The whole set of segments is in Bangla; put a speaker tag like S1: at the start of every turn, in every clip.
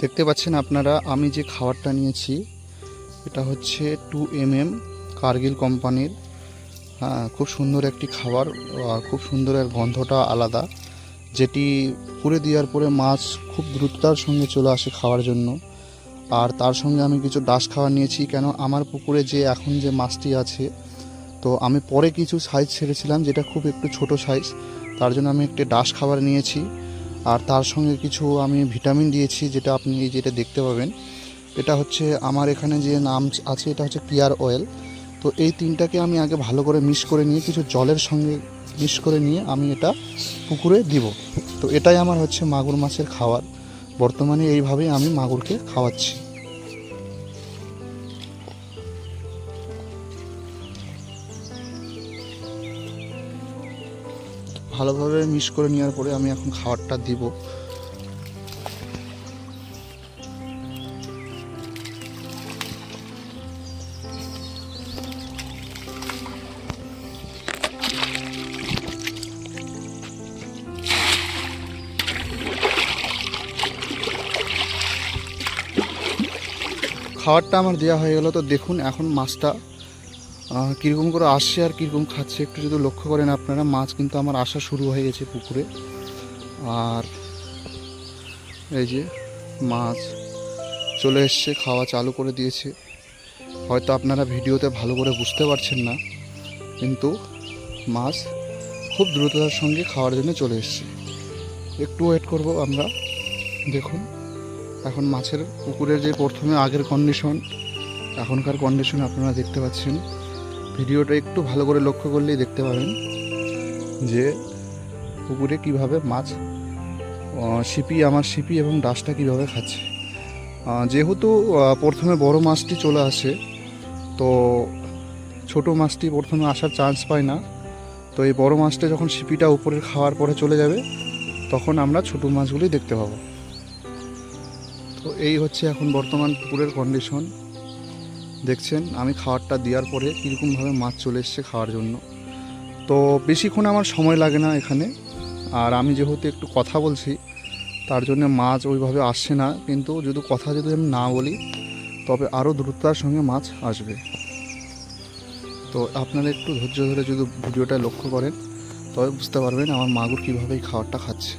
S1: দেখতে পাচ্ছেন আপনারা, আমি যে খাবারটা নিয়েছি, এটা হচ্ছে টু এম এম কার্গিল কোম্পানির হ্যাঁ খুব সুন্দর একটি খাবার খুব সুন্দর এর গন্ধটা আলাদা, যেটি পুরে দেওয়ার পরে মাছ খুব দ্রুততার সঙ্গে চলে আসে খাওয়ার জন্য। আর তার সঙ্গে আমি কিছু ডাস খাবার নিয়েছি, কেন আমার পুকুরে যে এখন যে মাছটি আছে, তো আমি পরে কিছু সাইজ ছেড়েছিলাম, যেটা খুব একটু ছোট সাইজ তার জন্য আমি একটি ডাস খাবার নিয়েছি। আর তার সঙ্গে কিছু আমি ভিটামিন দিয়েছি, যেটা আপনি যেটা দেখতে পাবেন। এটা হচ্ছে আমার এখানে যে নাম আছে, এটা হচ্ছে পিয়ার অয়েল। তো এই তিনটাকে আমি আগে ভালো করে মিক্স করে নিয়ে, কিছু জলের সঙ্গে মিক্স করে নিয়ে আমি এটা পুকুরে দিব। তো এটাই আমার হচ্ছে মাগুর মাছের খাওয়ার। বর্তমানে এইভাবেই আমি মাগুরকে খাওয়াচ্ছি। ভালোভাবে মিক্স করে নেওয়ার পরে আমি এখন খাবারটা দিব। খাবারটা আমার দেওয়া হয়ে গেল, তো দেখুন এখন মাছটা কীরকম করে আসছে আর কীরকম খাচ্ছে একটু যদি লক্ষ্য করেন আপনারা, মাছ কিন্তু আমার আসা শুরু হয়ে গেছে পুকুরে। আর এই যে মাছ চলে এসছে, খাওয়া চালু করে দিয়েছে। হয়তো আপনারা ভিডিওতে ভালো করে বুঝতে পারছেন না, কিন্তু মাছ খুব দ্রুততার সঙ্গে খাওয়ার জন্য চলে এসছে। একটু ওয়েট করব আমরা, দেখুন। এখন মাছের পুকুরের যে প্রথমে আগের কন্ডিশন এখনকার কন্ডিশন আপনারা দেখতে পাচ্ছেন। ভিডিওটা একটু ভালো করে লক্ষ্য করলেই দেখতে পাবেন যে পুকুরে কীভাবে মাছ শিপি আমার শিপি এবং ডাসটা কীভাবে খাচ্ছে। যেহেতু প্রথমে বড় মাছটি চলে আসে, তো ছোট মাছটি প্রথমে আসার চান্স পায় না। তো এই বড় মাছটা যখন শিপিটা উপরের খাওয়ার পরে চলে যাবে, তখন আমরা ছোট মাছগুলি দেখতে পাবো। তো এই হচ্ছে এখন বর্তমান পুকুরের কন্ডিশন দেখছেন, আমি খাবারটা দেওয়ার পরে কীরকমভাবে মাছ চলে এসছে খাওয়ার জন্য। তো বেশিক্ষণ আমার সময় লাগে না এখানে। আর আমি যেহেতু একটু কথা বলছি, তার জন্য মাছ ওইভাবে আসছে না। কিন্তু যদি কথা যদি আমি না বলি, তবে আরও দ্রুততার সঙ্গে মাছ আসবে। তো আপনারা একটু ধৈর্য ধরে যদি ভিডিওটা লক্ষ্য করেন, তবে বুঝতে পারবেন আমার মাগুর কীভাবে এই খাবারটা খাচ্ছে।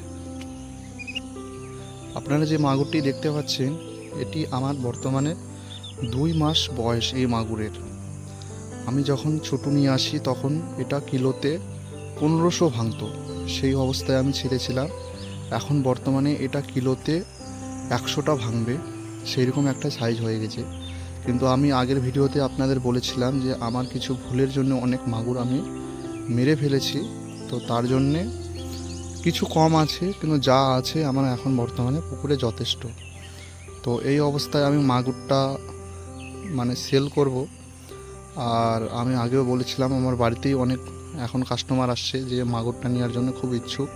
S1: আপনারা যে মাগুরটি দেখতে পাচ্ছেন, এটি আমার বর্তমানে দুই মাস বয়স এই মাগুরের। আমি যখন ছোট নিয়ে আসি তখন এটা কিলোতে পনেরোশো ভাঙতো। সেই অবস্থায় আমি ছেড়েছিলাম। এখন বর্তমানে এটা কিলোতে একশোটা ভাঙবে। সেই রকম একটা সাইজ হয়ে গেছে। কিন্তু আমি আগের ভিডিওতে আপনাদের বলেছিলাম যে আমার কিছু ভুলের জন্য অনেক মাগুর আমি মেরে ফেলেছি। তো তার জন্যে কিছু কম আছে, কিন্তু যা আছে আমার এখন বর্তমানে পুকুরে যথেষ্ট। তো এই অবস্থায় আমি মাগুরটা মানে সেল করব। আর আমি আগেও বলেছিলাম, আমার বাড়িতেই অনেক এখন কাস্টমার আসছে যে মাগুরটা নেওয়ার জন্য খুব ইচ্ছুক।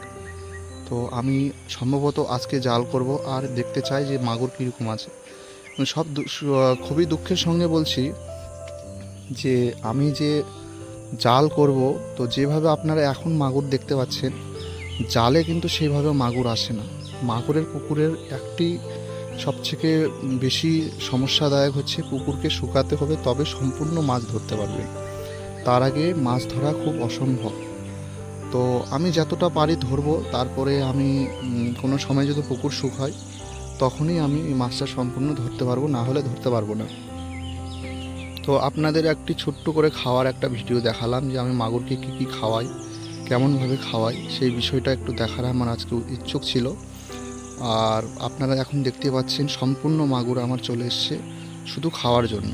S1: তো আমি সম্ভবত আজকে জাল করব আর দেখতে চাই যে মাগুর কীরকম আছে। সব খুবই দুঃখের সঙ্গে বলছি যে আমি যে জাল করব, তো যেভাবে আপনারা এখন মাগুর দেখতে পাচ্ছেন, জালে কিন্তু সেইভাবে মাগুর আসে না। মাগুরের পুকুরের একটি সবথেকে বেশি সমস্যাদায়ক হচ্ছে পুকুরকে শুকাতে হবে, তবে সম্পূর্ণ মাছ ধরতে পারবে। তার আগে মাছ ধরা খুব অসম্ভব। তো আমি যতটা পারি ধরবো, তারপরে আমি কোনো সময় যদি পুকুর শুকায়, তখনই আমি এই মাছটা সম্পূর্ণ ধরতে পারব, না হলে ধরতে পারব না। তো আপনাদের একটি ছোট্ট করে খাওয়ার একটা ভিডিও দেখালাম যে আমি মাগুরকে কী কী খাওয়াই, কেমনভাবে খাওয়াই, সেই বিষয়টা একটু দেখার আমার আজকে ইচ্ছুক ছিল। আর আপনারা এখন দেখতে পাচ্ছেন সম্পূর্ণ মাগুর আমার চলে এসছে শুধু খাওয়ার জন্য।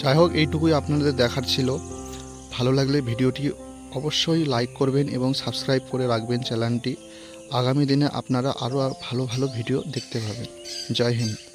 S1: যাই হোক, এইটুকুই আপনাদের দেখার ছিল। ভালো লাগলে ভিডিওটি অবশ্যই লাইক করবেন এবং সাবস্ক্রাইব করে রাখবেন চ্যানেলটি। আগামী দিনে আপনারা আরও ভালো ভালো ভিডিও দেখতে পাবেন। জয় হিন্দ।